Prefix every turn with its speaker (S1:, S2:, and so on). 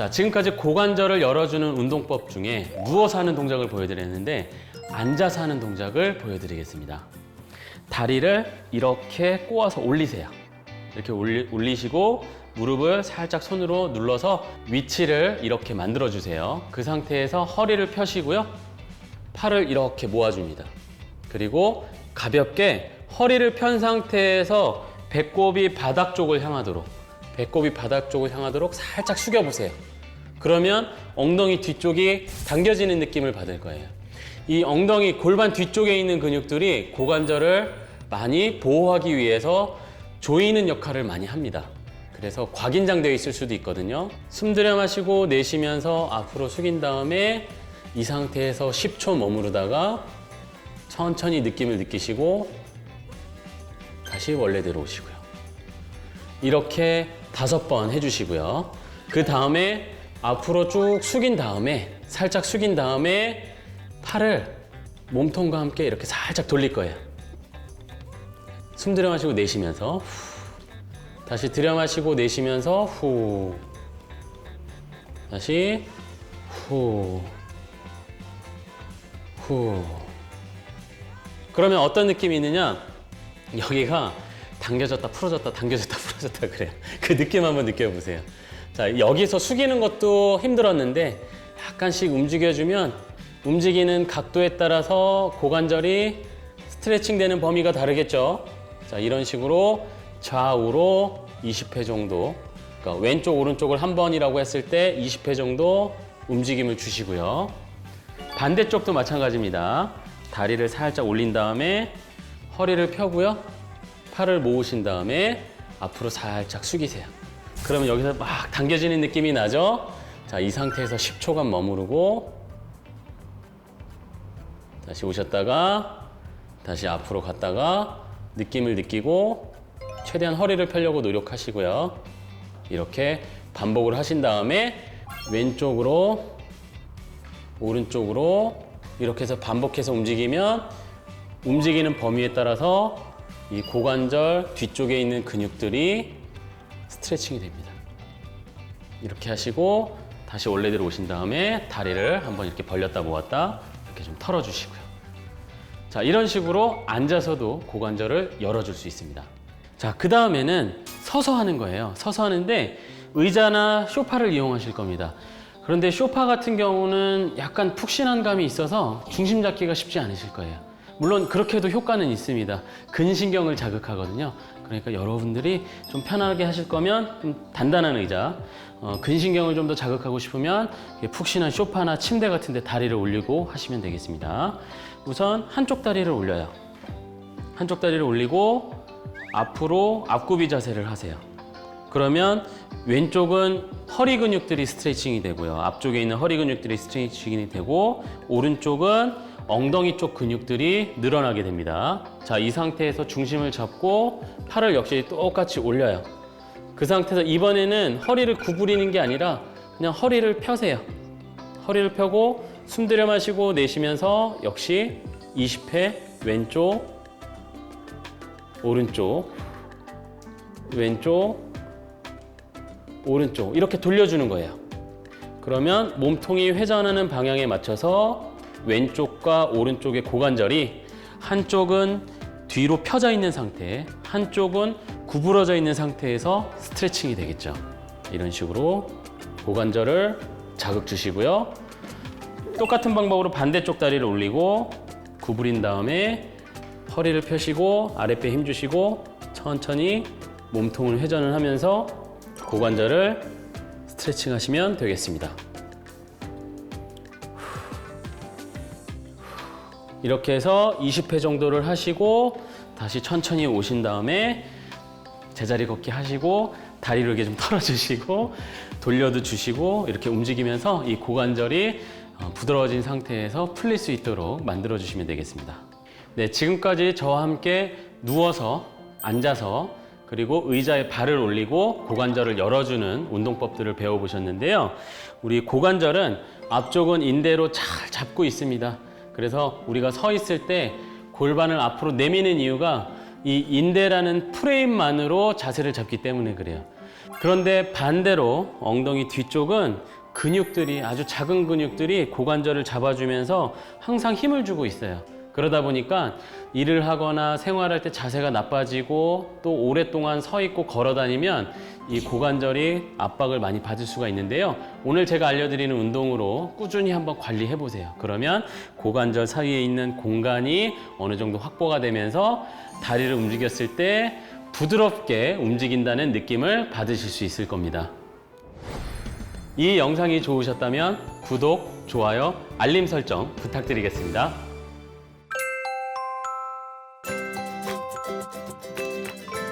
S1: 자, 지금까지 고관절을 열어주는 운동법 중에 누워서 하는 동작을 보여드렸는데 앉아서 하는 동작을 보여드리겠습니다. 다리를 이렇게 꼬아서 올리세요. 이렇게 올리, 올리시고 무릎을 살짝 손으로 눌러서 위치를 이렇게 만들어 주세요. 그 상태에서 허리를 펴시고요. 팔을 이렇게 모아줍니다. 그리고 가볍게 허리를 편 상태에서 배꼽이 바닥 쪽을 향하도록 배꼽이 바닥 쪽을 향하도록 살짝 숙여 보세요. 그러면 엉덩이 뒤쪽이 당겨지는 느낌을 받을 거예요. 이 엉덩이 골반 뒤쪽에 있는 근육들이 고관절을 많이 보호하기 위해서 조이는 역할을 많이 합니다. 그래서 과긴장되어 있을 수도 있거든요. 숨 들여 마시고 내쉬면서 앞으로 숙인 다음에 이 상태에서 10초 머무르다가 천천히 느낌을 느끼시고 다시 원래대로 오시고요. 이렇게 다섯 번 해주시고요. 그 다음에 앞으로 쭉 숙인 다음에 살짝 숙인 다음에 팔을 몸통과 함께 이렇게 살짝 돌릴 거예요. 숨 들여 마시고 내쉬면서 후. 다시 들여 마시고 내쉬면서 후. 다시 후. 후. 그러면 어떤 느낌이 있느냐? 여기가 당겨졌다 풀어졌다 당겨졌다 풀어졌다 그래요. 그 느낌 한번 느껴보세요. 자 여기서 숙이는 것도 힘들었는데 약간씩 움직여주면 움직이는 각도에 따라서 고관절이 스트레칭 되는 범위가 다르겠죠. 자 이런 식으로 좌우로 20회 정도 그러니까 왼쪽 오른쪽을 한 번이라고 했을 때 20회 정도 움직임을 주시고요. 반대쪽도 마찬가지입니다. 다리를 살짝 올린 다음에 허리를 펴고요. 팔을 모으신 다음에 앞으로 살짝 숙이세요. 그러면 여기서 막 당겨지는 느낌이 나죠? 자, 이 상태에서 10초간 머무르고 다시 오셨다가 다시 앞으로 갔다가 느낌을 느끼고 최대한 허리를 펴려고 노력하시고요. 이렇게 반복을 하신 다음에 왼쪽으로 오른쪽으로 이렇게 해서 반복해서 움직이면 움직이는 범위에 따라서 이 고관절 뒤쪽에 있는 근육들이 스트레칭이 됩니다. 이렇게 하시고 다시 원래대로 오신 다음에 다리를 한번 이렇게 벌렸다 모았다 이렇게 좀 털어주시고요. 자, 이런 식으로 앉아서도 고관절을 열어줄 수 있습니다. 자, 그 다음에는 서서 하는 거예요. 서서 하는데 의자나 쇼파를 이용하실 겁니다. 그런데 쇼파 같은 경우는 약간 푹신한 감이 있어서 중심 잡기가 쉽지 않으실 거예요. 물론 그렇게 해도 효과는 있습니다. 근신경을 자극하거든요. 그러니까 여러분들이 좀 편하게 하실 거면 좀 단단한 의자, 어, 근신경을 좀 더 자극하고 싶으면 푹신한 쇼파나 침대 같은 데 다리를 올리고 하시면 되겠습니다. 우선 한쪽 다리를 올려요. 한쪽 다리를 올리고 앞으로 앞구비 자세를 하세요. 그러면 왼쪽은 허리 근육들이 스트레칭이 되고요. 앞쪽에 있는 허리 근육들이 스트레칭이 되고 오른쪽은 엉덩이 쪽 근육들이 늘어나게 됩니다. 자, 이 상태에서 중심을 잡고 팔을 역시 똑같이 올려요. 그 상태에서 이번에는 허리를 구부리는 게 아니라 그냥 허리를 펴세요. 허리를 펴고 숨 들여 마시고 내쉬면서 역시 20회 왼쪽 오른쪽 왼쪽 오른쪽 이렇게 돌려주는 거예요. 그러면 몸통이 회전하는 방향에 맞춰서 왼쪽과 오른쪽의 고관절이 한쪽은 뒤로 펴져 있는 상태, 한쪽은 구부러져 있는 상태에서 스트레칭이 되겠죠. 이런 식으로 고관절을 자극 주시고요. 똑같은 방법으로 반대쪽 다리를 올리고 구부린 다음에 허리를 펴시고 아랫배 힘 주시고 천천히 몸통을 회전을 하면서 고관절을 스트레칭 하시면 되겠습니다. 이렇게 해서 20회 정도를 하시고 다시 천천히 오신 다음에 제자리 걷기 하시고 다리를 이렇게 좀 털어주시고 돌려도 주시고 이렇게 움직이면서 이 고관절이 어, 부드러워진 상태에서 풀릴 수 있도록 만들어 주시면 되겠습니다. 네, 지금까지 저와 함께 누워서 앉아서 그리고 의자에 발을 올리고 고관절을 열어주는 운동법들을 배워보셨는데요. 우리 고관절은 앞쪽은 인대로 잘 잡고 있습니다. 그래서 우리가 서 있을 때 골반을 앞으로 내미는 이유가 이 인대라는 프레임만으로 자세를 잡기 때문에 그래요. 그런데 반대로 엉덩이 뒤쪽은 근육들이 아주 작은 근육들이 고관절을 잡아주면서 항상 힘을 주고 있어요. 그러다 보니까 일을 하거나 생활할 때 자세가 나빠지고 또 오랫동안 서 있고 걸어 다니면 이 고관절이 압박을 많이 받을 수가 있는데요. 오늘 제가 알려드리는 운동으로 꾸준히 한번 관리해 보세요. 그러면 고관절 사이에 있는 공간이 어느 정도 확보가 되면서 다리를 움직였을 때 부드럽게 움직인다는 느낌을 받으실 수 있을 겁니다. 이 영상이 좋으셨다면 구독, 좋아요, 알림 설정 부탁드리겠습니다. Música